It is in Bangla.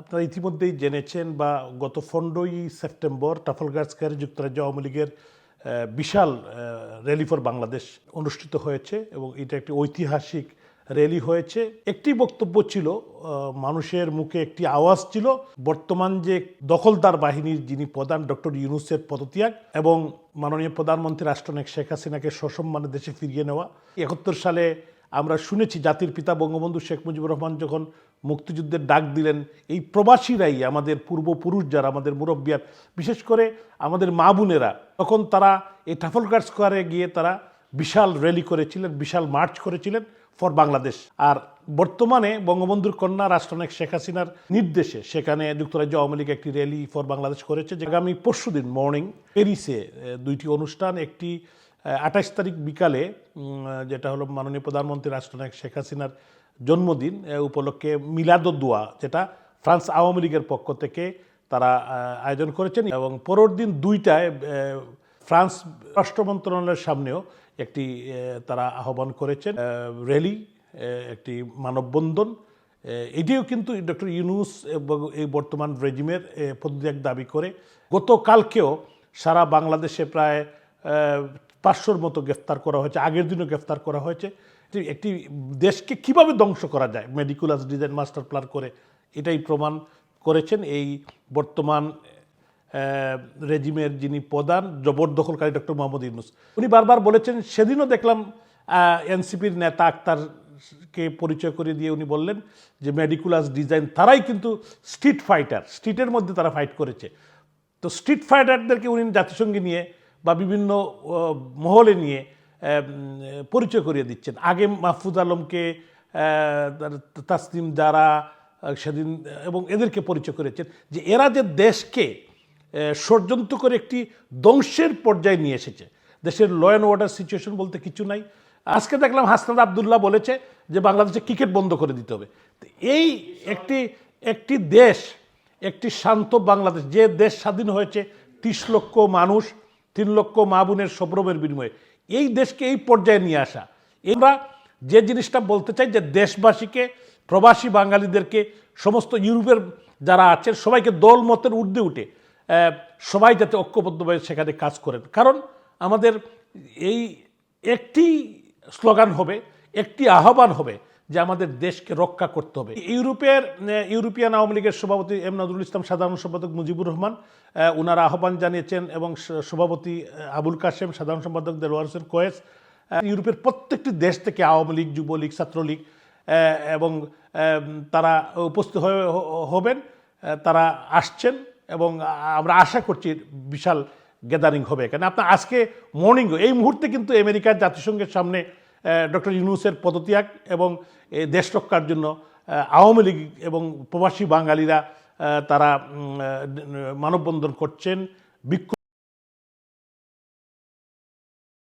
আপনারা ইতিমধ্যেই জেনেছেন বা গত পনেরোই সেপ্টেম্বর টাফলগার স্কোয়ারে যুক্তরাজ্য আওয়ামী লীগের বিশাল র্যালি ফর বাংলাদেশ অনুষ্ঠিত হয়েছে এবং এটা একটি ঐতিহাসিক র্যালি হয়েছে। একটি বক্তব্য ছিল মানুষের মুখে একটি আওয়াজ ছিল, বর্তমান যে দখলদার বাহিনীর যিনি প্রধান ডক্টর ইউনুসের পদত্যাগ এবং মাননীয় প্রধানমন্ত্রী রাষ্ট্রনায়ক শেখ হাসিনাকে সসম্মানে দেশে ফিরিয়ে নেওয়া, একাত্তর সালে আমরা শুনেছি জাতির পিতা বঙ্গবন্ধু শেখ মুজিবুর রহমান যখন মুক্তিযুদ্ধের ডাক দিলেন, এই প্রবাসীরাই আমাদের পূর্বপুরুষ যারা, আমাদের মুরব্বিয়ার, বিশেষ করে আমাদের মা বোনেরা, তখন তারা এই টাফলগার স্কোয়ারে গিয়ে তারা বিশাল র্যালি করেছিলেন, বিশাল মার্চ করেছিলেন ফর বাংলাদেশ। আর বর্তমানে বঙ্গবন্ধুর কন্যা রাষ্ট্রনায়ক শেখ হাসিনার নির্দেশে সেখানে যুক্তরাজ্য আওয়ামী লীগ একটি র্যালি ফর বাংলাদেশ করেছে আগামী পরশুদিন মর্নিং প্যারিসে দুইটি অনুষ্ঠান, একটি আঠাশ তারিখ বিকালে যেটা হলো মাননীয় প্রধানমন্ত্রী রাষ্ট্রনায়ক শেখ হাসিনার জন্মদিন উপলক্ষে মিলাদোদুয়া, যেটা ফ্রান্স আওয়ামী লীগের পক্ষ থেকে তারা আয়োজন করেছেন। এবং পরের দিন দুইটায় ফ্রান্স রাষ্ট্র মন্ত্রণালয়ের সামনেও একটি তারা আহ্বান করেছেন। র্যালি একটি মানববন্ধন এটিও কিন্তু ডক্টর ইউনুস এই বর্তমান রেজিমের পদত্যাগ দাবি করে। গতকালকেও সারা বাংলাদেশে প্রায় পাঁচশোর মতো গ্রেফতার করা হয়েছে, আগের দিনও গ্রেফতার করা হয়েছে। একটি দেশকে কীভাবে ধ্বংস করা যায়? মেডিকুলাস ডিজাইন মাস্টার প্ল্যান করে এটাই প্রমাণ করেছেন এই বর্তমান রেজিমের যিনি প্রধান, জবরদখলকারী ডক্টর মোহাম্মদ ইউনুস। উনি বারবার বলেছেন, সেদিনও দেখলাম এনসিপির নেতা আক্তারকে পরিচয় করে দিয়ে উনি বললেন যে মেডিকুলাস ডিজাইন তারাই কিন্তু স্ট্রিট ফাইটার স্ট্রিটের মধ্যে তারা ফাইট করেছে। তো স্ট্রিট ফাইটারদেরকে উনি জাতিসংঘে নিয়ে বা বিভিন্ন মহলে নিয়ে পরিচয় করিয়ে দিচ্ছেন। আগে মাহফুজ আলমকে তাসনিম যারা সেদিন, এবং এদেরকে পরিচয় করেছেন যে এরা যে দেশকে ষড়যন্ত্র করে একটি ধ্বংসের পর্যায়ে নিয়ে এসেছে। দেশের ল অ্যান্ড অর্ডার সিচুয়েশন বলতে কিছু নাই। আজকে দেখলাম হাসনাদ আবদুল্লাহ বলেছে যে বাংলাদেশে ক্রিকেট বন্ধ করে দিতে হবে। এই একটি একটি দেশ, একটি শান্ত বাংলাদেশ, যে দেশ স্বাধীন হয়েছে ত্রিশ লক্ষ মানুষ তিন লক্ষ মা বোনের সবরমের বিনিময়ে। এই দেশকে এই পর্যায়ে নিয়ে আসা। আমরা যে জিনিসটা বলতে চাই যে দেশবাসীকে, প্রবাসী বাঙালিদেরকে, সমস্ত ইউরোপের যারা আছেন, সবাইকে দল মতের ঊর্ধ্বে উঠে সবাই যাতে ঐক্যবদ্ধভাবে সেখানে কাজ করেন। কারণ আমাদের এই একটি স্লোগান হবে, একটি আহ্বান হবে যে আমাদের দেশকে রক্ষা করতে হবে। ইউরোপের ইউরোপিয়ান আওয়ামী লীগের সভাপতি এম নজরুল ইসলাম, সাধারণ সম্পাদক মুজিবুর রহমান ওনারা আহ্বান জানিয়েছেন এবং সভাপতি আবুল কাশেম, সাধারণ সম্পাদক দেলোয়ার হোসেন কোয়েস ইউরোপের প্রত্যেকটি দেশ থেকে আওয়ামী লীগ, যুবলীগ, ছাত্রলীগ এবং তারা উপস্থিত হয়ে হবেন তারা আসছেন এবং আমরা আশা করছি বিশাল গ্যাদারিং হবে। এখানে আপনার আজকে মর্নিং এই মুহূর্তে কিন্তু আমেরিকার জাতিসংঘের সামনে ডক্টর ইউনুসের পদত্যাগ এবং দেশ রক্ষার জন্য আওয়ামী লীগ এবং প্রবাসী বাঙালিরা তারা মানববন্ধন করছেন, বিক্ষোভ